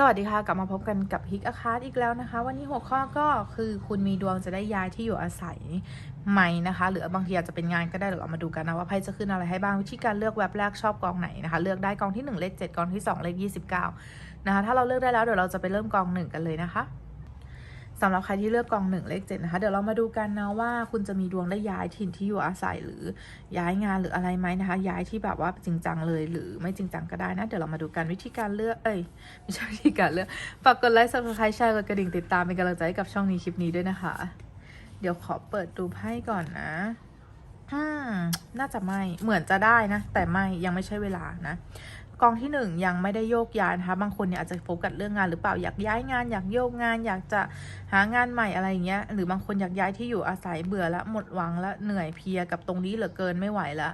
สวัสดีค่ะ กลับมาพบกันกับฮิกอาคาร์อีกแล้วนะคะ วันนี้หัวข้อก็คือคุณมีดวงจะได้ย้ายที่อยู่อาศัยไหมนะคะ หรือบางทีอาจจะเป็นงานก็ได้เดี๋ยวเรามาดูกันนะว่าไพ่จะขึ้นอะไรให้บ้างวิธีการเลือกแว็บแรกชอบกองไหนนะคะ เลือกได้กองที่ 1 เลข 7กองที่ 2 เลข 29 นะคะ ถ้าเราเลือกได้แล้วเดี๋ยวเราจะไปเริ่มกองหนึ่งกันเลยนะคะ สำหรับใครที่เลือกกองหนึ่งเลขเจ็ดนะคะ เดี๋ยวเรามาดูกันนะว่าคุณจะมีดวงได้ย้ายถิ่นที่อยู่อาศัยหรือย้ายงานหรืออะไรไหมนะคะ ย้ายที่แบบว่าจริงจังเลยหรือไม่จริงจังก็ได้นะ เดี๋ยวเรามาดูกันวิธีการเลือกเอ้ยไม่ใช่วิธีการเลือกฝากกดไลค์ subscribe แชร์กดกระดิ่งติดตามเป็นกำลังใจให้กับช่องนี้คลิปนี้ด้วยนะคะ เดี๋ยวขอเปิดดูไพ่ก่อนนะอืมน่าจะไม่เหมือนจะได้นะ แต่ไม่ยังไม่ใช่เวลานะ กองที่หนึ่งยังไม่ได้โยกย้ายนะคะ บางคนเนี่ยอาจจะโฟกัสเรื่องงานหรือเปล่าอยากย้ายงาน อยากโยกงาน อยากจะหางานใหม่อะไรอย่างเงี้ยหรือบางคนอยากย้ายที่อยู่อาศัยเบื่อละหมดหวังละเหนื่อยเพลียกับตรงนี้เหลือเกินไม่ไหวละ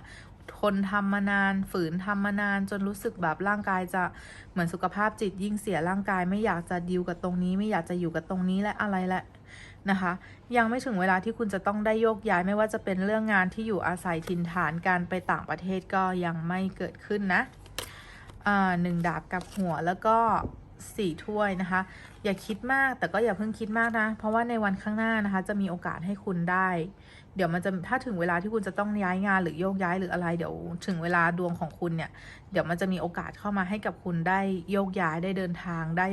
ทนทำมานานฝืนทำมานานจนรู้สึกแบบร่างกายจะเหมือนสุขภาพจิตยิ่งเสียร่างกายไม่อยากจะดิวกับตรงนี้ ไม่อยากจะอยู่กับตรงนี้และอะไรและนะคะ ยังไม่ถึงเวลาที่คุณจะต้องได้โยกย้ายไม่ว่าจะเป็นเรื่องงานที่อยู่อาศัยถิ่นฐานการไปต่างประเทศก็ยังไม่เกิดขึ้นนะ หนึ่งดาบกับหัวแล้วก็สี่ถ้วยนะคะ อย่าคิดมากแต่ก็อย่าเพิ่งคิดมากนะ เพราะว่าในวันข้างหน้านะคะ จะมีโอกาสให้คุณได้ เดี๋ยวมันจะถ้าถึงเวลาที่คุณจะต้องย้ายงานหรือโยกย้ายหรืออะไร เดี๋ยวถึงเวลาดวงของคุณเนี่ย เดี๋ยวมันจะมีโอกาสเข้ามาให้กับคุณได้โยกย้ายได้เดินทางได้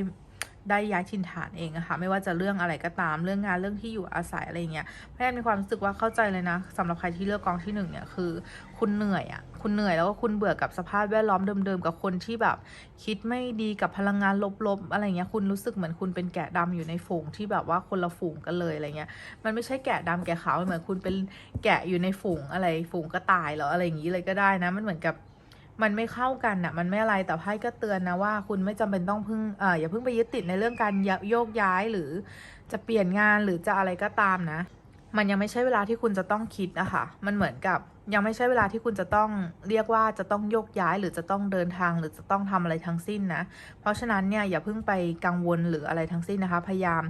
ได้ย้ายถิ่นฐานเองอะคะไม่ว่าจะเรื่องอะไรก็ตามเรื่องงานเรื่องที่อยู่อาศัยอะไรเงี้ยแพทย์มีความรู้สึกว่าเข้าใจเลยนะสำหรับใครที่เลือกกองที่หนึ่งเนี่ยคือ คุณเหนื่อยอะ คุณเหนื่อยแล้วก็คุณเบื่อกับสภาพแวดล้อมเดิมๆ กับคนที่แบบ คิดไม่ดีกับพลังงานลบๆอะไรเงี้ยคุณรู้สึกเหมือนคุณเป็นแกะดำอยู่ในฝูงที่แบบว่าคนละฝูงกันเลยอะไรเงี้ยมันไม่ใช่แกะดำแกะขาวมันเหมือนคุณเป็นแกะอยู่ในฝูงอะไรฝูงกระต่ายหรออะไรอย่างนี้เลยก็ได้นะ มันเหมือนกับมันไม่เข้ากันอะมันไม่อะไร แต่ไพ่ก็เตือนนะว่าคุณไม่จำเป็นต้องพึ่งเอออย่าเพิ่งไปยึดติดในเรื่องการโยกย้ายหรือจะเปลี่ยนงานหรือจะอะไรก็ตามนะ มันยังไม่ใช่เวลาที่คุณจะต้องคิดอะคะ มันเหมือนกับ ยังไม่ใช่เวลาที่คุณจะต้องเรียกว่าจะต้องโยกย้ายหรือจะต้องเดินทางหรือจะต้องทำอะไรทั้งสิ้นนะ เพราะฉะนั้นเนี่ยอย่าเพิ่งไปกังวลหรืออะไรทั้งสิ้นนะคะ พยายาม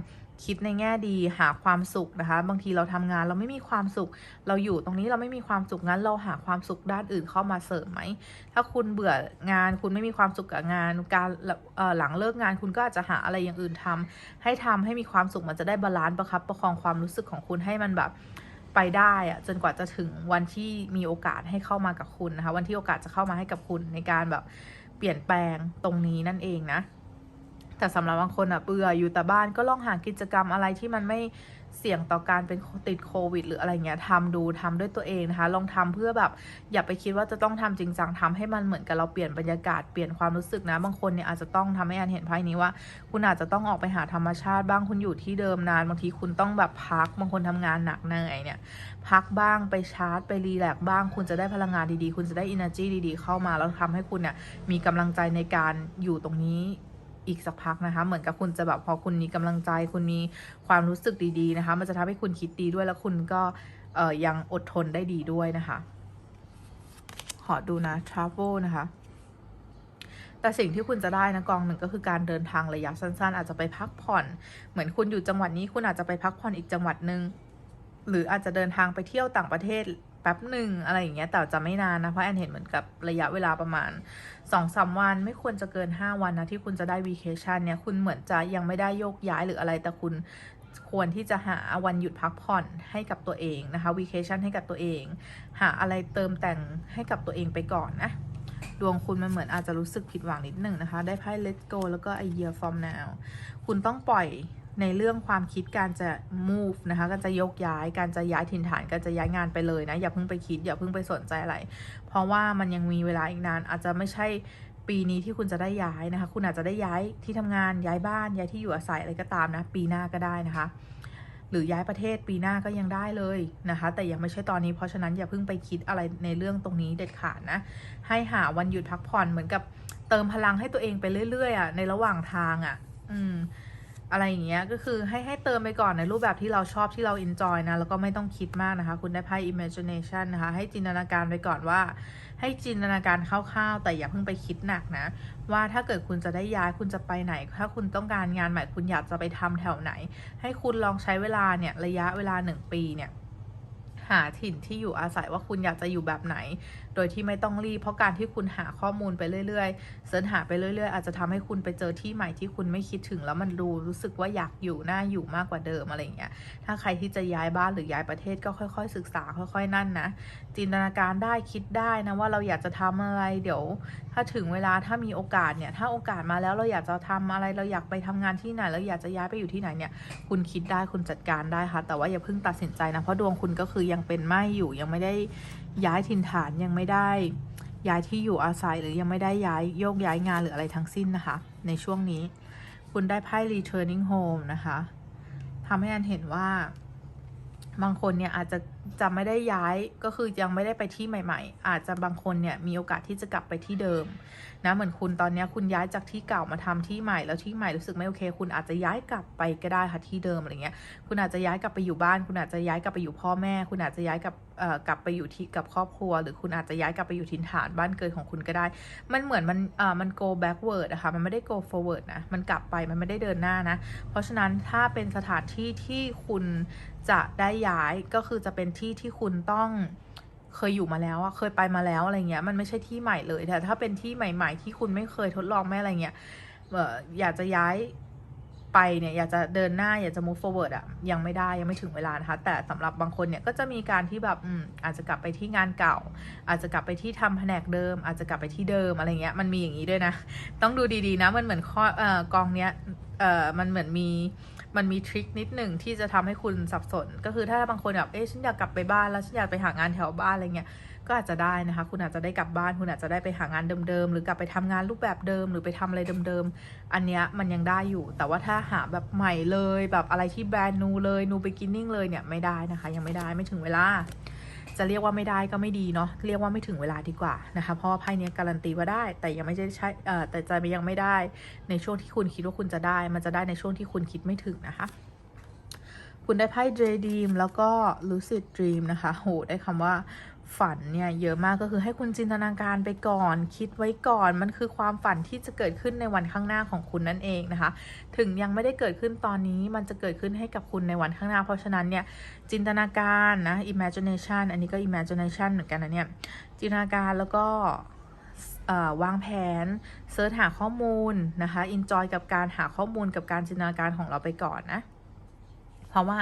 คิดในแง่ดีหาความสุขนะคะ บางทีเราทำงานเราไม่มีความสุข เราอยู่ตรงนี้เราไม่มีความสุขงั้น เราหาความสุขด้านอื่นเข้ามาเสริมไหม ถ้าคุณเบื่องานคุณไม่มีความสุขกับงาน การหลังเลิกงานคุณก็อาจจะหาอะไรอย่างอื่นทำให้ทำให้มีความสุขมันจะได้บาลานซ์ประคับประคองความรู้สึกของคุณให้มันแบบ ไปได้อะจนกว่าจะถึงวันที่มีโอกาสให้เข้ามากับคุณนะคะ วันที่โอกาสจะเข้ามาให้กับคุณในการแบบเปลี่ยนแปลงตรงนี้นั่นเองนะแต่สำหรับบางคนอะเบื่ออยู่แต่บ้านก็ลองหากิจกรรมอะไรที่มันไม่ เสี่ยงต่อการเป็นติดโควิด หรืออะไรเงี้ยทำดูทำด้วยตัวเองนะคะลองทำเพื่อแบบ อย่าไปคิดว่าจะต้องทำจริงจังทำให้มันเหมือนกับเราเปลี่ยนบรรยากาศเปลี่ยนความรู้สึกนะ บางคนเนี่ยอาจจะต้องทำให้อันเห็นไพ่นี้ว่า คุณอาจจะต้องออกไปหาธรรมชาติบ้างคุณอยู่ที่เดิมนานบางทีคุณต้องแบบพักบางคนทำงานหนักเหนื่อยเนี่ย พักบ้างไปชาร์จ ไปรีแลกซ์บ้าง คุณจะได้พลังงานดีๆ คุณจะได้ energy ดีๆ เข้ามาแล้วทำให้คุณเนี่ยมีกำลังใจในการอยู่ตรงนี้ อีกสักพักนะคะ เหมือนกับคุณจะแบบพอคุณมีกำลังใจ คุณมีความรู้สึกดีๆนะคะ มันจะทำให้คุณคิดดีด้วยแล้วคุณก็เอ่อยังอดทนได้ดีด้วยนะคะ ขอดูนะ travel นะคะแต่สิ่งที่คุณจะได้นะกองหนึ่งก็คือการเดินทางระยะสั้น ๆ อาจจะไปพักผ่อน เหมือนคุณอยู่จังหวัดนี้คุณอาจจะไปพักผ่อนอีกจังหวัดหนึ่งหรืออาจจะเดินทางไปเที่ยวต่างประเทศ แป๊บหนึ่งอะไรอย่างเงี้ยแต่จะไม่นานนะ เพราะแอนเห็นเหมือนกับระยะเวลาประมาณ2อสวันไม่ควรจะเกิน 5 วันนะ ที่คุณจะได้วีเคชันเนี่ยคุณเหมือนจะยังไม่ได้โยกย้ายหรืออะไรแต่คุณควรที่จะหาวันหยุดพักผ่อนให้กับตัวเองนะคะวีเคชันให้กับตัวเอง หาอะไรเติมแต่งให้กับตัวเองไปก่อนนะ ดวงคุณมันเหมือนอาจจะรู้สึกผิดหวังนิดหนึ่งนะคะ ได้ไพ่ let go แล้วก็ a year from now คุณต้องปล่อย ในเรื่องความคิดการจะ move นะคะการจะยกย้าย การจะย้ายถิ่นฐาน การจะย้ายงานไปเลยนะ อย่าเพิ่งไปคิด อย่าเพิ่งไปสนใจอะไร เพราะว่ามันยังมีเวลาอีกนาน อาจจะไม่ใช่ปีนี้ที่คุณจะได้ย้ายนะคะ คุณอาจจะได้ย้ายที่ทำงาน ย้ายบ้าน ย้ายที่อยู่อาศัยอะไรก็ตามนะ ปีหน้าก็ได้นะคะ หรือย้ายประเทศปีหน้าก็ยังได้เลยนะคะ แต่ยังไม่ใช่ตอนนี้ เพราะฉะนั้นอย่าเพิ่งไปคิดอะไรในเรื่องตรงนี้เด็ดขาดนะ ให้หาวันหยุดพักผ่อนเหมือนกับเติมพลังให้ตัวเองไปเรื่อยๆอะ ในระหว่างทางอะ อืม อะไรอย่างเงี้ยก็คือให้ให้เติมไปก่อนในรูปแบบที่เราชอบที่เรา enjoy นะแล้วก็ไม่ต้องคิดมากนะคะ คุณได้ไพ่ imagination นะคะ ให้จินตนาการไปก่อนว่า ให้จินตนาการคร่าวๆ แต่อย่าเพิ่งไปคิดหนักนะ ว่าถ้าเกิดคุณจะได้ย้ายคุณจะไปไหน ถ้าคุณต้องการงานใหม่คุณอยากจะไปทำแถวไหน ให้คุณลองใช้เวลาเนี่ยระยะเวลาหนึ่งปีเนี่ยหาถิ่นที่อยู่อาศัยว่าคุณอยากจะอยู่แบบไหน โดยที่ไม่ต้องรีบ เพราะการที่คุณหาข้อมูลไปเรื่อยๆเสิร์ชหาไปเรื่อยๆ อาจจะทำให้คุณไปเจอที่ใหม่ที่คุณไม่คิดถึง แล้วมันดูรู้สึกว่าอยากอยู่น่าอยู่มากกว่าเดิมอะไรอย่างเงี้ยถ้าใครที่จะย้ายบ้านหรือย้ายประเทศก็ค่อย ๆ ศึกษาค่อย ๆ นั่นนะจินตนาการได้คิดได้นะว่าเราอยากจะทำอะไรเดี๋ยว ถ้าถึงเวลาถ้ามีโอกาสเนี่ยถ้าโอกาสมาแล้วเราอยากจะทำอะไรเราอยากไปทำงานที่ไหนเราอยากจะย้ายไปอยู่ที่ไหนเนี่ยคุณคิดได้คุณจัดการได้ค่ะแต่ว่าอย่าเพิ่งตัดสินใจนะเพราะดวงคุณก็คือยังเป็นไม่อยู่ยังไม่ได้ ย้ายถิ่นฐานยังไม่ได้ย้ายที่อยู่อาศัยหรือยังไม่ได้ย้ายโยกย้ายงานหรืออะไรทั้งสิ้นนะคะ ในช่วงนี้ คุณได้ไพ่ returning home นะคะทำให้อันเห็นว่า บางคนเนี่ยอาจจะจะไม่ได้ย้ายก็คือยังไม่ได้ไปที่ใหม่ ๆ อาจจะบางคนเนี่ยมีโอกาสที่จะกลับไปที่เดิมนะเหมือนคุณตอนนี้คุณย้ายจากที่เก่ามาทำที่ใหม่แล้วที่ใหม่รู้สึกไม่โอเค คุณอาจจะย้ายกลับไปก็ได้ค่ะที่เดิมอะไรเงี้ยคุณอาจจะย้ายกลับไปอยู่บ้าน คุณอาจจะย้ายกลับไปอยู่พ่อแม่ คุณอาจจะย้ายกลับเอ่อกลับไปอยู่ที่กับครอบครัว หรือคุณอาจจะย้ายกลับไปอยู่ถิ่นฐานบ้านเกิดของคุณก็ได้ มันเหมือนมันเอ่อมัน go backward อะค่ะมันไม่ได้ go forward นะมันกลับไปมันไม่ได้เดินหน้านะเพราะฉะนั้นถ้าเป็นสถานที่ที่คุณ จะได้ย้ายก็คือจะเป็นที่ที่คุณต้องเคยอยู่มาแล้วอะเคยไปมาแล้วอะไรเงี้ย มันไม่ใช่ที่ใหม่เลยแต่ถ้าเป็นที่ใหม่ ๆ ที่คุณไม่เคยทดลองไม่อะไรเงี้ยเอ่อยากจะย้ายไปเนี่ยอยากจะเดินหน้าอยากจะ move forward อะยังไม่ได้ยังไม่ถึงเวลานะคะ แต่สำหรับบางคนเนี่ยก็จะมีการที่แบบอืมอาจจะกลับไปที่งานเก่า อาจจะกลับไปที่ทำแผนกเดิม อาจจะกลับไปที่เดิมอะไรเงี้ยมันมีอย่างนี้ด้วยนะ ต้องดูดีๆนะมันเหมือนข้อเอ่อกองเนี้ยเอ่อมันเหมือนมี มันมีทริคนิดหนึ่งที่จะทำให้คุณสับสน ก็คือถ้าบางคนแบบเอ๊ะฉันอยากกลับไปบ้านแล้วฉันอยากไปหางานแถวบ้านอะไรเงี้ยก็อาจจะได้นะคะ คุณอาจจะได้กลับบ้าน คุณอาจจะได้ไปหางานเดิมๆหรือกลับไปทำงานรูปแบบเดิม หรือไปทำอะไรเดิมๆอันเนี้ยมันยังได้อยู่ แต่ว่าถ้าหาแบบใหม่เลย แบบอะไรที่แบรนด์นูเลยนูไปกินนิ่งเลยเนี่ยไม่ได้นะคะ ยังไม่ได้ไม่ถึงเวลา จะเรียกว่าไม่ได้ก็ไม่ดีเนาะเรียกว่าไม่ถึงเวลาดีกว่านะคะเพราะว่าไพ่นี้การันตีว่าได้ แต่ยังไม่ใช่ใช่เอ่อแต่จะยังไม่ได้ในช่วงที่คุณคิดว่าคุณจะได้ มันจะได้ในช่วงที่คุณคิดไม่ถึงนะคะคุณได้ไพ่ J Dream แล้วก็ Lucid Dream นะคะ โห ได้คำว่า ฝันเนี่ยเยอะมากก็คือให้คุณจินตนาการไปก่อน คิดไว้ก่อนมันคือความฝันที่จะเกิดขึ้นในวันข้างหน้าของคุณนั่นเองนะคะ ถึงยังไม่ได้เกิดขึ้นตอนนี้มันจะเกิดขึ้นให้กับคุณในวันข้างหน้า เพราะฉะนั้นเนี่ยจินตนาการนะ imagination อันนี้ก็ imagination เหมือนกันนะเนี่ยจินตนาการแล้วก็วางแผนเสิร์ชหาข้อมูลนะคะ enjoy กับการหาข้อมูลกับการจินตนาการของเราไปก่อนนะ เพราะว่า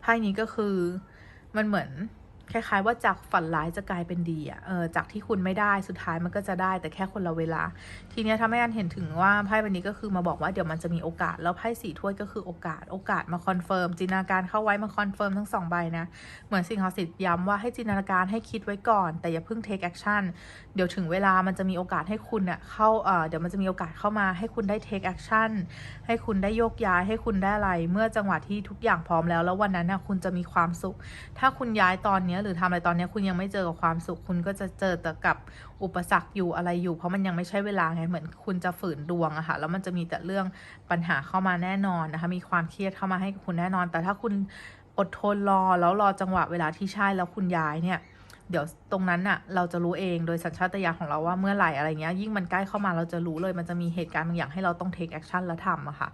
ไพ่นี้ก็คือมันเหมือน คล้ายๆว่าจากฝันร้ายจะกลายเป็นดีอะเออจากที่คุณไม่ได้สุดท้ายมันก็จะได้แต่แค่คนละเวลา ทีเนี้ยทำให้อันเห็นถึงว่าไพ่ใบนี้ก็คือมาบอกว่าเดี๋ยวมันจะมีโอกาส แล้วไพ่สี่ถ้วยก็คือโอกาส โอกาสมาคอนเฟิร์มจินตนาการเข้าไว้มาคอนเฟิร์มทั้งสองใบนะ เหมือนสิ่งศักดิ์สิทธิ์ย้ำว่าให้จินตนาการให้คิดไว้ก่อน แต่อย่าเพิ่ง take action เดี๋ยวถึงเวลามันจะมีโอกาสให้คุณเน่ะเข้าเออเดี๋ยวมันจะมีโอกาสเข้ามาให้คุณได้ take action ให้คุณได้โยกย้ายให้คุณได้อะไร เมื่อจังหวะที่ทุกอย่างพร้อมแล้ว แล้ววันนั้นนะคุณจะมีความสุข ถ้าคุณย้ายตอนเนี้ยหรือทำอะไรตอนนี้คุณยังไม่เจอกับความสุข คุณก็จะเจอแต่กับอุปสรรคอยู่อะไรอยู่ เพราะมันยังไม่ใช่เวลาไงเหมือนคุณจะฝืนดวงอะค่ะแล้วมันจะมีแต่เรื่องปัญหาเข้ามาแน่นอนนะคะมีความเครียดเข้ามาให้คุณแน่นอน แต่ถ้าคุณอดทนรอแล้วรอจังหวะเวลาที่ใช่แล้วคุณย้ายเนี่ยเดี๋ยวตรงนั้นน่ะเราจะรู้เองโดยสัญชาตญาณของเราว่าเมื่อไหร่อะไรเงี้ยยิ่งมันใกล้เข้ามาเราจะรู้เลยมันจะมีเหตุการณ์บางอย่างให้เราต้อง take action แล้วทำอะค่ะ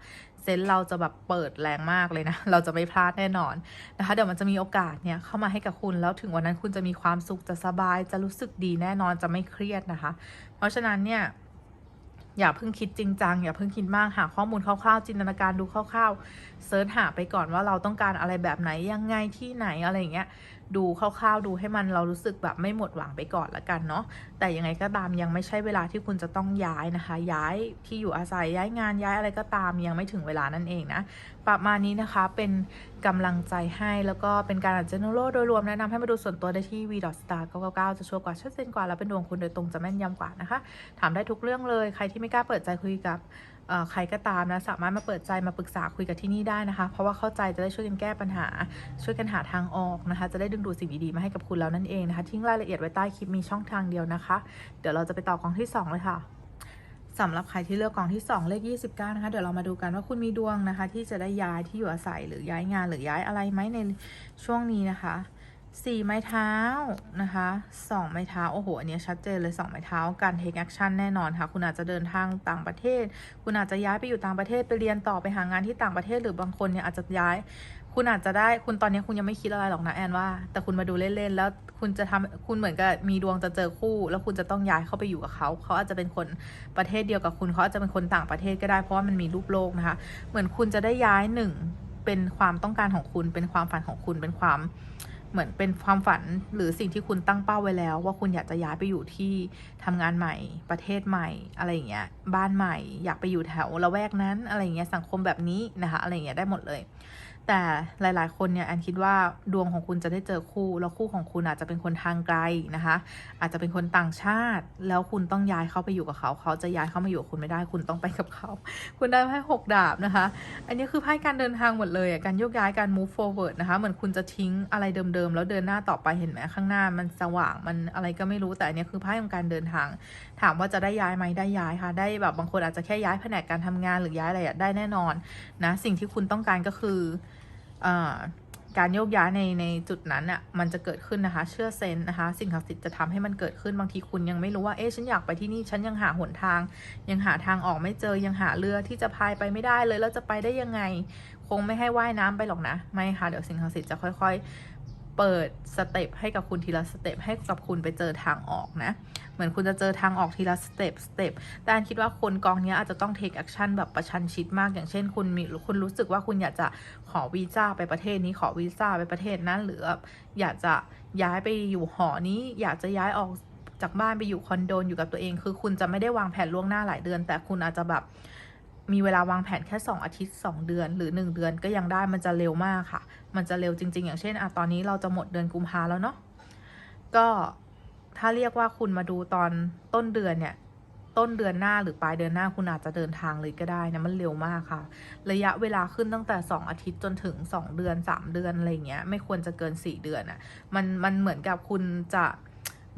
เซนส์เราจะแบบเปิดแรงมากเลยนะ เราจะไม่พลาดแน่นอนนะคะ เดี๋ยวมันจะมีโอกาสเนี่ยเข้ามาให้กับคุณ แล้วถึงวันนั้นคุณจะมีความสุข จะสบาย จะรู้สึกดีแน่นอน จะไม่เครียดนะคะ เพราะฉะนั้นเนี่ยอย่าเพิ่งคิดจริงจังอย่าเพิ่งคิดมากหาข้อมูลคร่าวๆ จินตนาการดูคร่าวๆเซิร์ชหาไปก่อนว่าเราต้องการอะไรแบบไหนยังไงที่ไหนอะไรอย่างเงี้ย ดูคร่าวๆดูให้มันเรารู้สึกแบบไม่หมดหวังไปก่อนละกันเนาะแต่ยังไงก็ตามยังไม่ใช่เวลาที่คุณจะต้องย้ายนะคะ ย้ายที่อยู่อาศัยย้ายงานย้ายอะไรก็ตามยังไม่ถึงเวลานั่นเองนะประมาณนี้นะคะเป็นกำลังใจให้แล้วก็เป็นการอ่าน general โดยรวมแนะนำให้มาดูส่วนตัวได้ที่ v star 999จะชัวร์กว่าชัดเจนกว่าแล้วเป็นดวงคุณโดยตรงจะแม่นยำกว่านะคะ ถามได้ทุกเรื่องเลยใครที่ไม่กล้าเปิดใจคุยกับ ใครก็ตามนะสามารถมาเปิดใจมาปรึกษาคุยกับที่นี่ได้นะคะ เพราะว่าเข้าใจจะได้ช่วยกันแก้ปัญหา ช่วยกันหาทางออกนะคะ จะได้ดึงดูดสิ่งดีๆมาให้กับคุณแล้วนั่นเองนะคะทิ้งรายละเอียดไว้ใต้คลิปมีช่องทางเดียวนะคะ เดี๋ยวเราจะไปต่อกองที่2เลยค่ะสำหรับใครที่เลือกกองที่ 2 เลข 29 นะคะ เดี๋ยวเรามาดูกันว่าคุณมีดวงนะคะ ที่จะได้ย้ายที่อยู่อาศัยหรือย้ายงานหรือย้ายอะไรไหมในช่วงนี้นะคะ สี่ไม้เท้านะคะสองไม้เท้า โอ้โห อันนี้ชัดเจนเลยสองไม้เท้า การ take action แน่นอนค่ะ คุณอาจจะเดินทางต่างประเทศ คุณอาจจะย้ายไปอยู่ต่างประเทศไปเรียนต่อไปหางานที่ต่างประเทศหรือบางคนเนี่ยอาจจะย้าย คุณอาจจะได้คุณตอนนี้คุณยังไม่คิดอะไรหรอกนะแอนว่า แต่คุณมาดูเล่นๆแล้วคุณจะทำคุณเหมือนกับมีดวงจะเจอคู่ แล้วคุณจะต้องย้ายเข้าไปอยู่กับเขาเขาอาจจะเป็นคนประเทศเดียวกับคุณเขาอาจจะเป็นคนต่างประเทศก็ได้เพราะว่ามันมีรูปโลกนะคะ เหมือนคุณจะได้ย้ายหนึ่งเป็นความต้องการของคุณเป็นความฝันของคุณเป็นความ เหมือนเป็นความฝันหรือสิ่งที่คุณตั้งเป้าไว้แล้ว ว่าคุณอยากจะย้ายไปอยู่ที่ทำงานใหม่ ประเทศใหม่ อะไรอย่างเงี้ยบ้านใหม่ อยากไปอยู่แถวละแวกนั้น อะไรอย่างเงี้ยสังคมแบบนี้นะคะอะไรอย่างเงี้ยได้หมดเลย แต่หลายๆ คนเนี่ยแอนคิดว่าดวงของคุณจะได้เจอคู่ แล้วคู่ของคุณอาจจะเป็นคนทางไกลนะคะ อาจจะเป็นคนต่างชาติ แล้วคุณต้องย้ายเข้าไปอยู่กับเขา เขาจะย้ายเข้ามาอยู่กับคุณไม่ได้ คุณต้องไปกับเขา คุณได้ไพ่หกดาบนะคะ อันนี้คือไพ่การเดินทางหมดเลยอะการโยกย้ายการ move forward นะคะ เหมือนคุณจะทิ้งอะไรเดิมๆ แล้วเดินหน้าต่อไปเห็นไหมข้างหน้ามันสว่างมันอะไรก็ไม่รู้แต่อันนี้คือไพ่ของการเดินทาง ถามว่าจะได้ย้ายไหมได้ย้ายค่ะ ได้แบบบางคนอาจจะแค่ย้ายแผนกการทำงานหรือย้ายอะไรอะได้แน่นอนนะสิ่งที่คุณต้องการก็คือ การโยกย้ายในในจุดนั้นอะมันจะเกิดขึ้นนะคะ เชื่อเซนนะคะ สิ่งศักดิ์สิทธิ์จะทำให้มันเกิดขึ้นบางทีคุณยังไม่รู้ว่าเอ๊ะฉันอยากไปที่นี่ฉันยังหาหนทาง ยังหาทางออกไม่เจอยังหาเรือที่จะพายไปไม่ได้เลยแล้วจะไปได้ยังไง คงไม่ให้ว่ายน้ำไปหรอกนะ ไม่ค่ะเดี๋ยวสิ่งศักดิ์สิทธิ์จะค่อย ๆ เปิดสเต็ปให้กับคุณทีละสเต็ปให้กับคุณไปเจอทางออกนะ เหมือนคุณจะเจอทางออกทีละสเต็ปสเต็ปแต่คิดว่าคนกองนี้อาจจะต้อง take action แบบประชันชิดมากอย่างเช่น คุณมีคุณรู้สึกว่าคุณอยากจะขอวีซ่าไปประเทศนี้ขอวีซ่าไปประเทศนั้นหรืออยากจะย้ายไปอยู่หอนี้ อยากจะย้ายออกจากบ้านไปอยู่คอนโดอยู่กับตัวเอง คือคุณจะไม่ได้วางแผนล่วงหน้าหลายเดือน แต่คุณอาจจะแบบ มีเวลาวางแผนแค่ 2 อาทิตย์ 2 เดือน หรือ 1 เดือนก็ยังได้มันจะเร็วมากค่ะ มันจะเร็วจริง ๆ อย่างเช่นอะตอนนี้เราจะหมดเดือนกุมภาแล้วเนาะก็ถ้าเรียกว่าคุณมาดูตอนต้นเดือนเนี่ย ต้นเดือนหน้าหรือปลายเดือนหน้าคุณอาจจะเดินทางเลยก็ได้นะมันเร็วมากค่ะ ระยะเวลาขึ้นตั้งแต่ 2 อาทิตย์จนถึง 2 เดือน 3 เดือนอะไรเงี้ยไม่ควรจะเกิน 4 เดือนอะ่ะมันมันเหมือนกับคุณจะ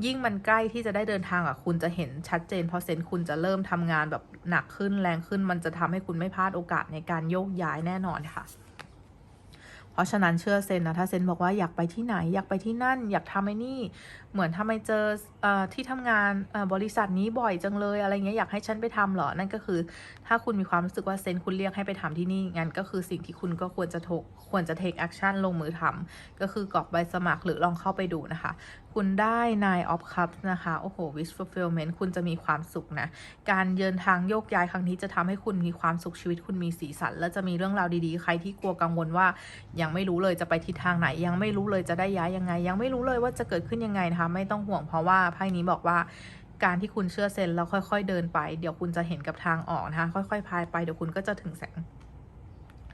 ยิ่งมันใกล้ที่จะได้เดินทางอะคุณจะเห็นชัดเจน เพราะเซนคุณจะเริ่มทำงานแบบหนักขึ้นแรงขึ้น มันจะทำให้คุณไม่พลาดโอกาสในการโยกย้ายแน่นอนค่ะ เพราะฉะนั้นเชื่อเซนนะถ้าเซนบอกว่าอยากไปที่ไหน อยากไปที่นั่น อยากทำไอ้นี่เหมือนทำไมเจออที่ทำงานบริษัทนี้บ่อยจังเลยอะไรเงี้ยอยากให้ฉันไปทำเหรอ นั่นก็คือ ถ้าคุณมีความรู้สึกว่าเซนคุณเรียกให้ไปทำที่นี่งั้นก็คือสิ่งที่คุณก็ควรจะทกควรจะ take action ลงมือทำก็คือกรอกใบสมัครหรือลองเข้าไปดูนะคะ คุณได้ nine of cups นะคะ โอ้โห wish fulfillment คุณจะมีความสุขนะ การเดินทางโยกย้ายครั้งนี้จะทำให้คุณมีความสุขชีวิตคุณมีสีสัน และจะมีเรื่องราวดีๆ ใครที่กลัวกังวลว่า ยังไม่รู้เลยจะไปทิศทางไหน ยังไม่รู้เลยจะได้ย้ายยังไง ยังไม่รู้เลยว่าจะเกิดขึ้นยังไงนะคะไม่ต้องห่วงเพราะว่าไพ่นี้บอกว่าการที่คุณเชื่อเซนแล้วค่อย ๆ เดินไป เดี๋ยวคุณจะเห็นกับทางออกนะคะ ค่อย ๆ พายไปเดี๋ยวคุณก็จะถึงแสง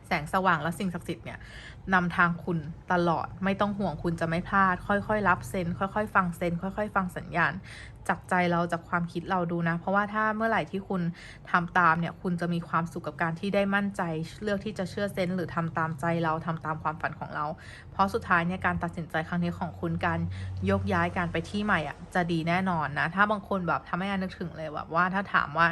แสงสว่างและสิ่งศักดิ์สิทธิ์เนี่ยนำทางคุณตลอดไม่ต้องห่วงคุณจะไม่พลาด ค่อยๆ รับเซนค่อยๆ ฟังเซนค่อย ๆ ฟังสัญญาณ จากใจเราจากความคิดเราดูนะ เพราะว่าถ้าเมื่อไหร่ที่คุณทำตามเนี่ยคุณจะมีความสุขกับการที่ได้มั่นใจ เลือกที่จะเชื่อเซนหรือทำตามใจเราทำตามความฝันของเรา เพราะสุดท้ายเนี่ยการตัดสินใจครั้งนี้ของคุณการยกย้ายการไปที่ใหม่อะจะดีแน่นอนนะถ้าบางคนแบบทำให้อันนึกถึงเลยแบบว่าถ้าถามว่า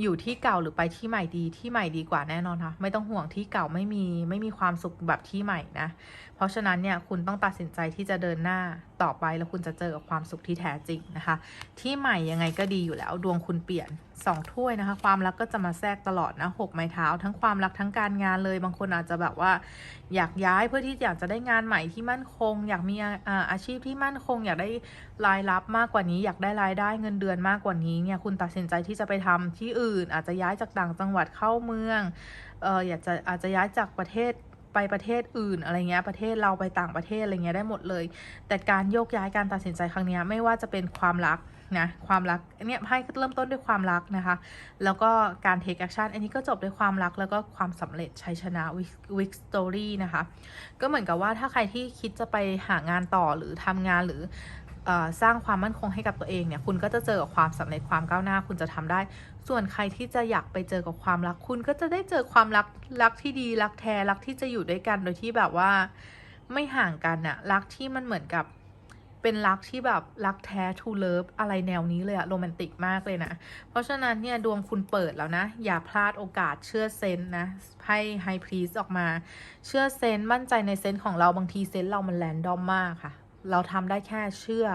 อยู่ที่เก่าหรือไปที่ใหม่ดีที่ใหม่ดีกว่าแน่นอนค่ะไม่ต้องห่วงที่เก่าไม่มีไม่มีความสุขแบบที่ใหม่นะ เพราะฉะนั้นเนี่ยคุณต้องตัดสินใจที่จะเดินหน้า ต่อไปแล้วคุณจะเจอกับความสุขที่แท้จริงนะคะ ที่ใหม่ยังไงก็ดีอยู่แล้วดวงคุณเปลี่ยนสองถ้วยนะคะ ความรักก็จะมาแทรกตลอดนะหกไม้เท้า ทั้งความรักทั้งการงานเลย บางคนอาจจะแบบว่า อยากย้ายเพื่อที่อยากจะได้งานใหม่ที่มั่นคง อยากมีอาอ่าชีพที่มั่นคง อยากได้รายรับมากกว่านี้ อยากได้รายได้เงินเดือนมากกว่านี้เนี่ยคุณตัดสินใจที่จะไปทำที่อื่น อาจจะย้ายจากต่างจังหวัดเข้าเมืองเอออยากจะอาจจะย้ายจากประเทศ ไปประเทศอื่นอะไรเงี้ยประเทศเราไปต่างประเทศอะไรเงี้ยได้หมดเลย แต่การโยกย้ายการตัดสินใจครั้งนี้ไม่ว่าจะเป็นความรักนะความรักเนี่ยไพ่เริ่มต้นด้วยความรักนะคะ แล้วก็การ take action อันนี้ก็จบด้วยความรักแล้วก็ความสำเร็จชัยชนะ wick story นะคะ ก็เหมือนกับว่าถ้าใครที่คิดจะไปหางานต่อหรือทำงานหรือ สร้างความมั่นคงให้กับตัวเองเนี่ยคุณก็จะเจอกับความสำเร็จความก้าวหน้าคุณจะทำได้ ส่วนใครที่จะอยากไปเจอกับความรัก คุณก็จะได้เจอความรักรักที่ดีรักแท้รักที่จะอยู่ด้วยกันโดยที่แบบว่าไม่ห่างกันอะรักที่มันเหมือนกับเป็นรักที่แบบรักแท้ to love อะไรแนวนี้เลยอะโรแมนติกมากเลยนะ เพราะฉะนั้นเนี่ยดวงคุณเปิดแล้วนะ อย่าพลาดโอกาสเชื่อเซนนะไพ่ไฮพรีสออกมา เชื่อเซนมั่นใจในเซนของเราบางทีเซนเรามันแรนดอมมากค่ะ เราทำได้แค่เชื่อ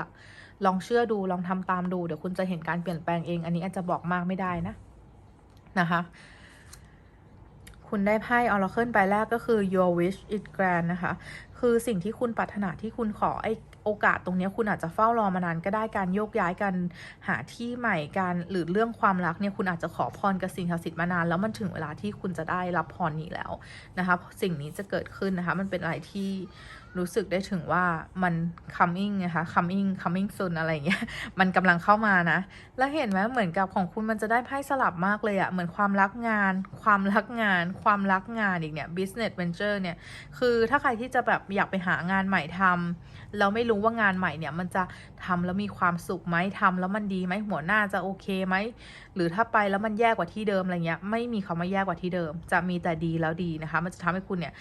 ลองเชื่อดูลองทำตามดู เดี๋ยวคุณจะเห็นการเปลี่ยนแปลงเอง อันนี้อาจจะบอกมากไม่ได้นะ นะคะ คุณได้ไพ่ออร์เคิลใบแรกก็คือ your wish it grant นะคะ คือสิ่งที่คุณปรารถนาที่คุณขอไอโอกาสตรงนี้คุณอาจจะเฝ้ารอมานานก็ได้การโยกย้ายกันหาที่ใหม่การหรือเรื่องความรักเนี่ยคุณอาจจะขอพรกับสิ่งศักดิ์สิทธิ์มานาน แล้วมันถึงเวลาที่คุณจะได้รับพรนี้แล้วนะคะสิ่งนี้จะเกิดขึ้นนะคะมันเป็นอะไรที่ รู้สึกได้ถึงว่ามัน coming นะคะ coming coming soon อะไรเงี้ย มันกำลังเข้ามานะ แล้วเห็นไหมเหมือนกับของคุณมันจะได้ไพ่สลับมากเลยอะเหมือนความรักงาน ความรักงาน ความรักงานอีกเนี่ย business venture เนี่ย คือถ้าใครที่จะแบบอยากไปหางานใหม่ทำแล้วไม่รู้ว่างานใหม่เนี่ยมันจะทำแล้วมีความสุขไหมทำแล้วมันดีไหมหัวหน้าจะโอเคไหมหรือถ้าไปแล้วมันแย่กว่าที่เดิมอะไรเงี้ยไม่มีคำว่าแย่กว่าที่เดิม จะมีแต่ดีแล้วดีนะคะ มันจะทำให้คุณเนี่ย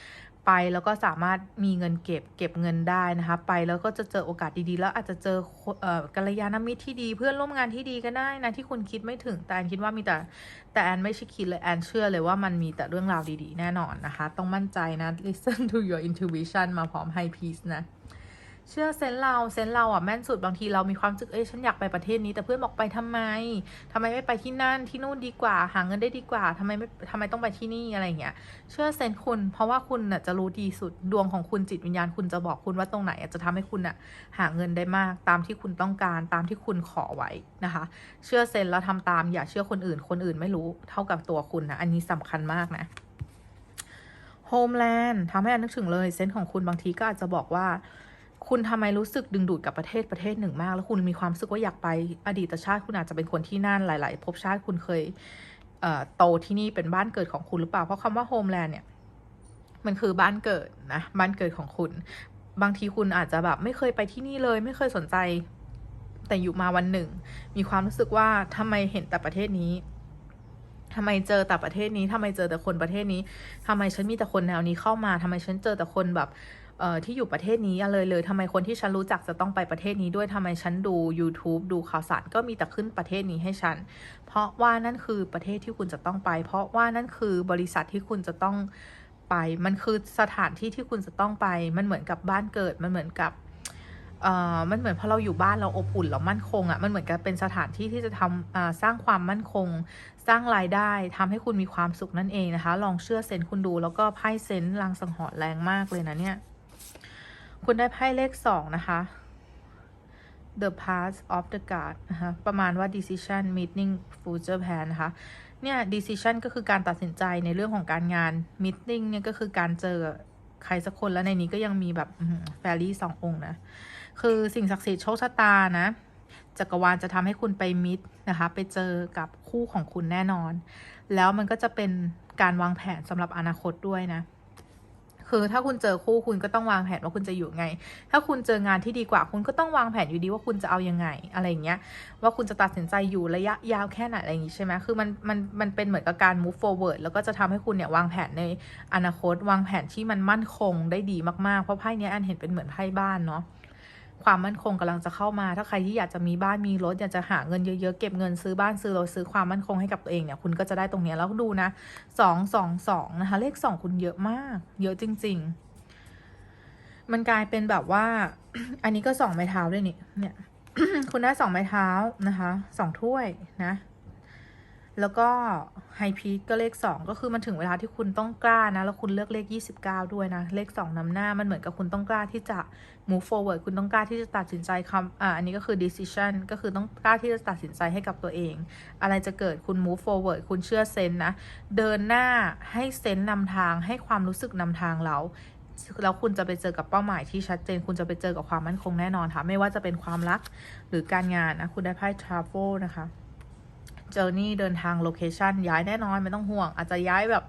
ไปแล้วก็สามารถมีเงินเก็บเก็บเงินได้นะคะไปแล้วก็จะเจอโอกาสดีๆ แล้วอาจจะเจอเอ่อกัลยาณมิตรที่ดีเพื่อนร่วมงานที่ดีก็ได้นะที่คุณคิดไม่ถึงแต่แอนคิดว่ามีแต่แต่แอนไม่ใช่คิดเลยแอนเชื่อเลยว่ามันมีแต่เรื่องราวดีๆ แน่นอนนะคะ ต้องมั่นใจนะ listen to your intuition มาพร้อม high peace นะ เชื่อเซนเราเซนเราอะแม่นสุดบางทีเรามีความรู้สึกเอ้ยฉันอยากไปประเทศนี้ แต่เพื่อนบอกไปทำไมทำไมไม่ไปที่นั่นที่นู่นดีกว่า หาเงินได้ดีกว่าทำไมไม่ทำไมต้องไปที่นี่อะไรอย่างเงี้ยเชื่อเซนคุณ เพราะว่าคุณน่ะจะรู้ดีสุดดวงของคุณจิตวิญญาณคุณจะบอกคุณว่าตรงไหนจะทำให้คุณน่ะหาเงินได้มากตามที่คุณต้องการตามที่คุณขอไว้นะคะ เชื่อเซนแล้วทำตามอย่าเชื่อคนอื่น คนอื่นไม่รู้เท่ากับตัวคุณนะอันนี้สำคัญมากนะโฮมแลนด์ทำให้อันนึกถึงเลยเซนของคุณบางทีก็อาจจะบอกว่า คุณทำไมรู้สึกดึงดูดกับประเทศประเทศหนึ่งมาก แล้วคุณมีความรู้สึกว่าอยากไปอดีตชาติคุณอาจจะเป็นคนที่นั่นหลาย ๆ ภพชาติคุณเคยเโตที่นี่เป็นบ้านเกิดของคุณหรือเปล่า เพราะคำว่าโฮมแลนด์เนี่ย มันคือบ้านเกิดนะ บ้านเกิดของคุณ บางทีคุณอาจจะแบบไม่เคยไปที่นี่เลย ไม่เคยสนใจ แต่อยู่มาวันหนึ่ง มีความรู้สึกว่าทำไมเห็นแต่ประเทศนี้ทำไมเจอแต่ประเทศนี้ทำไมเจอแต่คนประเทศนี้ทำไมฉันมีแต่คนแนวนี้เข้ามาทำไมฉันเจอแต่คนแบบ เอ่อที่อยู่ประเทศนี้เลยเลยทำไมคนที่ฉันรู้จักจะต้องไปประเทศนี้ด้วยทำไมฉันดู YouTube ดูข่าวสารก็มีแต่ขึ้นประเทศนี้ให้ฉัน เพราะว่านั่นคือประเทศที่คุณจะต้องไป เพราะว่านั่นคือบริษัทที่คุณจะต้องไป มันคือสถานที่ที่คุณจะต้องไป มันเหมือนกับบ้านเกิด มันเหมือนกับเอ่อมันเหมือนพอเราอยู่บ้านเราอบอุ่นเรามั่นคงอะ่ะ มันเหมือนกับเป็นสถานที่ที่จะทำอ่าสร้างความมั่นคง สร้างรายได้ทำให้คุณมีความสุขนั่นเองนะคะ ลองเชื่อเซนส์คุณดูแล้วก็ไพ่เซนส์ลางสังหรณ์แรงมากเลยนะเนี่ย คุณได้ไพ่เลขสองนะคะ The Path of the God นะคะ ประมาณว่า decision meeting future plan นะคะ เนี่ย decision ก็คือการตัดสินใจในเรื่องของการงาน meeting เนี่ยก็คือการเจอใครสักคนแล้วในนี้ก็ยังมีแบบแฟรี่สององค์นะ คือสิ่งศักดิ์สิทธิ์โชคชะตานะ จักรวาลจะทำให้คุณไปมิตรนะคะ ไปเจอกับคู่ของคุณแน่นอน แล้วมันก็จะเป็นการวางแผนสำหรับอนาคตด้วยนะ คือถ้าคุณเจอคู่คุณก็ต้องวางแผนว่าคุณจะอยู่ไง ถ้าคุณเจองานที่ดีกว่า คุณก็ต้องวางแผนอยู่ดีว่าคุณจะเอายังไงอะไรอย่างเงี้ย ว่าคุณจะตัดสินใจอยู่ระยะยาวแค่ไหนอะไรอย่างงี้ใช่ไหมคือมันมันมันเป็นเหมือนกับการ move forward แล้วก็จะทำให้คุณเนี่ยวางแผนในอนาคต วางแผนที่มันมั่นคงได้ดีมากๆ เพราะไพ่เนี้ยอันเห็นเป็นเหมือนไพ่บ้านเนาะ ความมั่นคงกำลังจะเข้ามา ถ้าใครที่อยากจะมีบ้านมีรถ อยากจะหาเงินเยอะๆ เก็บเงินซื้อบ้านซื้อรถซื้อความมั่นคงให้กับตัวเองเนี่ยคุณก็จะได้ตรงนี้แล้วดูนะสองสองสองนะคะ เลขสองคุณเยอะมาก เยอะจริง ๆ มันกลายเป็นแบบว่า อันนี้ก็สองไม้เท้าด้วยนี่เนี่ย คุณได้สองไม้เท้านะคะสองถ้วยนะ แล้วก็ไฮพีก็เลขสองก็คือมันถึงเวลาที่คุณต้องกล้านะ แล้วคุณเลือกเลข 29 ด้วยนะ เลขสองนำหน้ามันเหมือนกับคุณต้องกล้าที่จะ move forward คุณต้องกล้าที่จะตัดสินใจคำอ่าอันนี้ก็คือ decision ก็คือต้องกล้าที่จะตัดสินใจให้กับตัวเอง อะไรจะเกิดคุณ move forward คุณเชื่อเซนนะ เดินหน้าให้เซนส์นำทางให้ความรู้สึกนำทางเราแล้วคุณจะไปเจอกับเป้าหมายที่ชัดเจน คุณจะไปเจอกับความมั่นคงแน่นอนค่ะ ไม่ว่าจะเป็นความรักหรือการงานนะ คุณได้ไพ่ travel นะคะ journey เดินทาง location ย้ายแน่นอนไม่ต้องห่วง อาจจะย้ายแบบ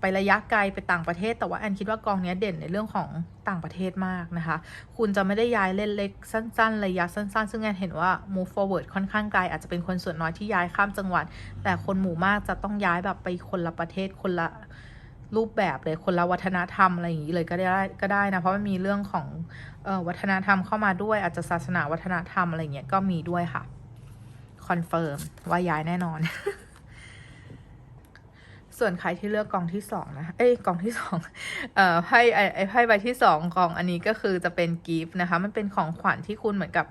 ไประยะไกลไปต่างประเทศ แต่ว่าแอนคิดว่ากองนี้เด่นในเรื่องของต่างประเทศมากนะคะ คุณจะไม่ได้ย้ายเล่นเล็กสั้น ๆ ระยะสั้น ๆ ซึ่งแอนเห็นว่า move forward ค่อนข้างไกล อาจจะเป็นคนส่วนน้อยที่ย้ายข้ามจังหวัด แต่คนหมู่มากจะต้องย้ายแบบไปคนละประเทศคนละรูปแบบเลยคนละวัฒนธรรมอะไรอย่างนี้เลยก็ได้ก็ได้นะเพราะมันมีเรื่องของออวัฒนธรรมเข้ามาด้วยอาจจะศาสนาวัฒนธรรมอะไรเงี้ยก็มีด้วยค่ะ คอนเฟิร์มว่าย้ายแน่นอน ส่วนใครที่เลือกกองที่สองนะ เอ้ยกองที่สองเอ่อไพ่ไอไอไพ่ใบที่สองกองอันนี้ก็คือจะเป็นกิฟต์นะคะ มันเป็นของขวัญที่คุณเหมือนกับ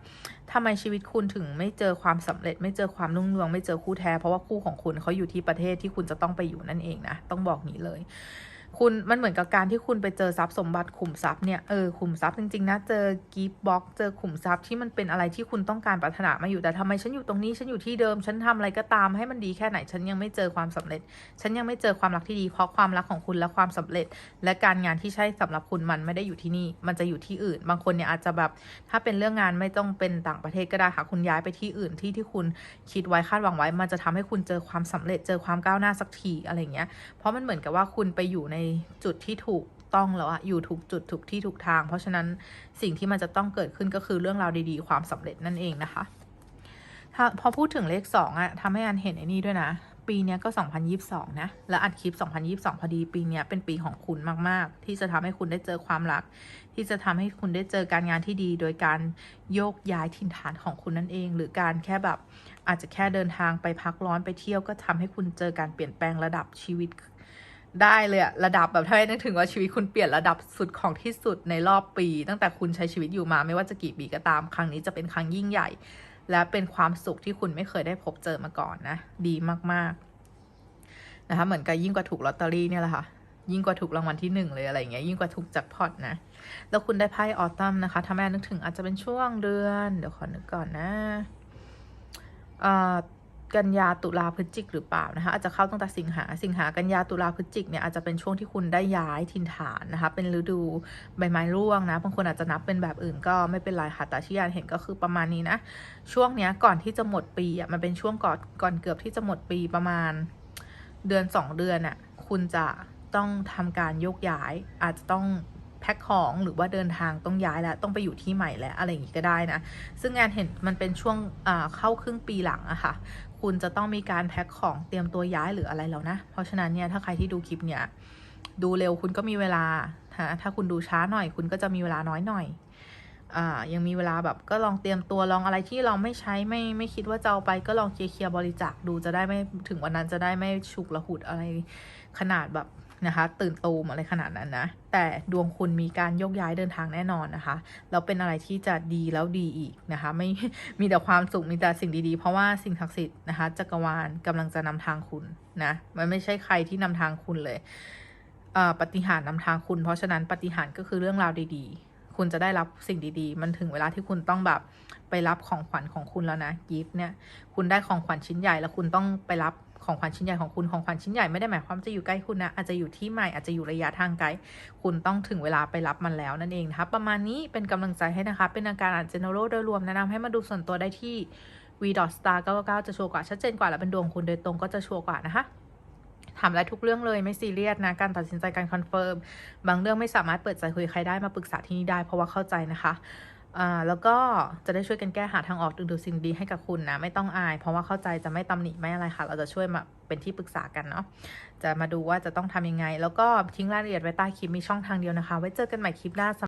ทำไมชีวิตคุณถึงไม่เจอความสำเร็จ ไม่เจอความรุ่งเรืองไม่เจอคู่แท้เพราะว่าคู่ของคุณเขาอยู่ที่ประเทศที่คุณจะต้องไปอยู่นั่นเองนะต้องบอกนี้เลย คุณมันเหมือนกับการที่คุณไปเจอทรัพย์สมบัติขุมทรัพย์เนี่ยเออขุมทรัพย์จริงๆนะเจอกิฟต์บ็อกเจอขุมทรัพย์ที่มันเป็นอะไรที่คุณต้องการปรารถนามาอยู่แต่ทำไมฉันอยู่ตรงนี้ฉันอยู่ที่เดิม ฉันทำอะไรก็ตามให้มันดีแค่ไหน ฉันยังไม่เจอความสำเร็จ ฉันยังไม่เจอความรักที่ดีเพราะความรักของคุณและความสำเร็จ และการงานที่ใช่สำหรับคุณมันไม่ได้อยู่ที่นี่ มันจะอยู่ที่อื่น บางคนเนี่ยอาจจะแบบถ้าเป็นเรื่องงานไม่ต้องเป็นต่างประเทศก็ได้ค่ะคุณย้ายไปที่อื่นที่ที่คุณคิดไว้คาดหวังไว้ มันจะทำให้คุณเจอความสำเร็จเจอความก้าวหน้าสักทีอะไรเงี้ยเพราะมันเหมือนกับว่าคุณไปอยู่ในจุดที่ถูกต้องแล้วอะอยู่ถูกจุดถูกที่ถูกทาง เพราะฉะนั้นสิ่งที่มันจะต้องเกิดขึ้นก็คือเรื่องราวดีๆ ความสำเร็จนั่นเองนะคะถ้าพอพูดถึงเลขสองอะทำให้อันเห็นไอ้นี่ด้วยนะ ปีนี้ก็ 2022 นะ แล้วอัดคลิป 2022 พอดีปีนี้เป็นปีของคุณมากๆ ที่จะทำให้คุณได้เจอความรัก ที่จะทำให้คุณได้เจอการงานที่ดี โดยการโยกย้ายถิ่นฐานของคุณนั่นเอง หรือการแค่แบบอาจจะแค่เดินทางไปพักร้อนไปเที่ยวก็ทำให้คุณเจอการเปลี่ยนแปลงระดับชีวิต ได้เลยอะระดับแบบถ้าให้นึกถึงว่าชีวิตคุณเปลี่ยนระดับสุดของที่สุดในรอบปี ตั้งแต่คุณใช้ชีวิตอยู่มาไม่ว่าจะกี่ปีก็ตาม ครั้งนี้จะเป็นครั้งยิ่งใหญ่ และเป็นความสุขที่คุณไม่เคยได้พบเจอมาก่อนนะ ดีมากๆนะคะเหมือนกับยิ่งกว่าถูกลอตเตอรี่เนี่ยแหละค่ะยิ่งกว่าถูกรางวัลที่หนึ่งเลยอะไรอย่างเงี้ยยิ่งกว่าถูกจ็คพอตนะ แล้วคุณได้ไพ่ออตัมนะคะ ถ้าแม่นึกถึงอาจจะเป็นช่วงเดือน เดี๋ยวขอนึกก่อนนะอ่า กันยาตุลาพฤศจิกหรือเปล่านะคะอาจจะเข้าตั้งแต่สิงหาสิงหากันยาตุลาพฤศจิกเนี่ยอาจจะเป็นช่วงที่คุณได้ย้ายถิ่นฐานนะคะเป็นฤดูใบไม้ร่วงนะบางคนอาจจะนับเป็นแบบอื่นก็ไม่เป็นไรค่ะแต่ที่ยานเห็นก็คือประมาณนี้นะช่วงเนี้ยก่อนที่จะหมดปีอะมันเป็นช่วงก่อนก่อนเกือบที่จะหมดปีประมาณ เดือนสองเดือนอะคุณจะต้องทำการโยกย้ายอาจจะต้องแพ็คของหรือว่าเดินทางต้องย้ายแล้ว ต้องไปอยู่ที่ใหม่แล้วอะไรอย่างนี้ก็ได้นะ ซึ่งงานเห็นมันเป็นช่วงเข้าครึ่งปีหลังอะค่ะ คุณจะต้องมีการแพ็คของเตรียมตัวย้ายหรืออะไรแล้วนะ เพราะฉะนั้นเนี่ยถ้าใครที่ดูคลิปเนี่ยดูเร็วคุณก็มีเวลาฮะถ้าคุณดูช้าหน่อย คุณก็จะมีเวลาน้อยหน่อยอ่ายังมีเวลาแบบก็ลองเตรียมตัวลองอะไรที่เราไม่ใช้ไม่ไม่คิดว่าจะเอาไปก็ลองเคลียร์บริจาคดูจะได้ไม่ถึงวันนั้นจะได้ไม่ฉุกละหุดอะไรขนาดแบบ นะคะ ตื่นตูมอะไรขนาดนั้นนะ แต่ดวงคุณมีการโยกย้ายเดินทางแน่นอนนะคะ แล้วเป็นอะไรที่จะดีแล้วดีอีกนะคะ ไม่มีแต่ความสุขมีแต่สิ่งดีๆ เพราะว่าสิ่งศักดิ์สิทธิ์นะคะจักรวาลกำลังจะนำทางคุณนะมันไม่ใช่ใครที่นำทางคุณเลยปฏิหารนำทางคุณ เพราะฉะนั้นปฏิหารก็คือเรื่องราวดีๆ คุณจะได้รับสิ่งดีๆ มันถึงเวลาที่คุณต้องแบบไปรับของขวัญของคุณแล้วนะ กิฟต์เนี่ย คุณได้ของขวัญชิ้นใหญ่แล้วคุณต้องไปรับ ของขวัญชิ้นใหญ่ของคุณของขวัญชิ้นใหญ่ไม่ได้หมายความจะอยู่ใกล้คุณนะอาจจะอยู่ที่ใหม่อาจจะอยู่ระยะทางไกลคุณต้องถึงเวลาไปรับมันแล้วนั่นเองนะคะประมาณนี้เป็นกำลังใจให้นะคะ เป็นอาการอ่าน general โดยรวมแนะนำให้มาดูส่วนตัวได้ที่ v star 99จะชัวร์กว่าชัดเจนกว่าและเป็นดวงคุณโดยตรงก็จะชัวร์กว่านะคะถามได้ทุกเรื่องเลยไม่ซีเรียสนะการตัดสินใจการคอนเฟิร์มบางเรื่องไม่สามารถเปิดใจคุยใครได้มาปรึกษาที่นี่ได้เพราะว่าเข้าใจนะคะ อ่าแล้วก็จะได้ช่วยกันแก้หาทางออกดึงดูดสิ่งดีให้กับคุณนะ ไม่ต้องอาย เพราะว่าเข้าใจจะไม่ตำหนิไม่อะไรค่ะ เราจะช่วยมาเป็นที่ปรึกษากันเนาะจะมาดูว่าจะต้องทำยังไง แล้วก็ทิ้งรายละเอียดไว้ใต้คลิปมีช่องทางเดียวนะคะ ไว้เจอกันใหม่คลิปหน้า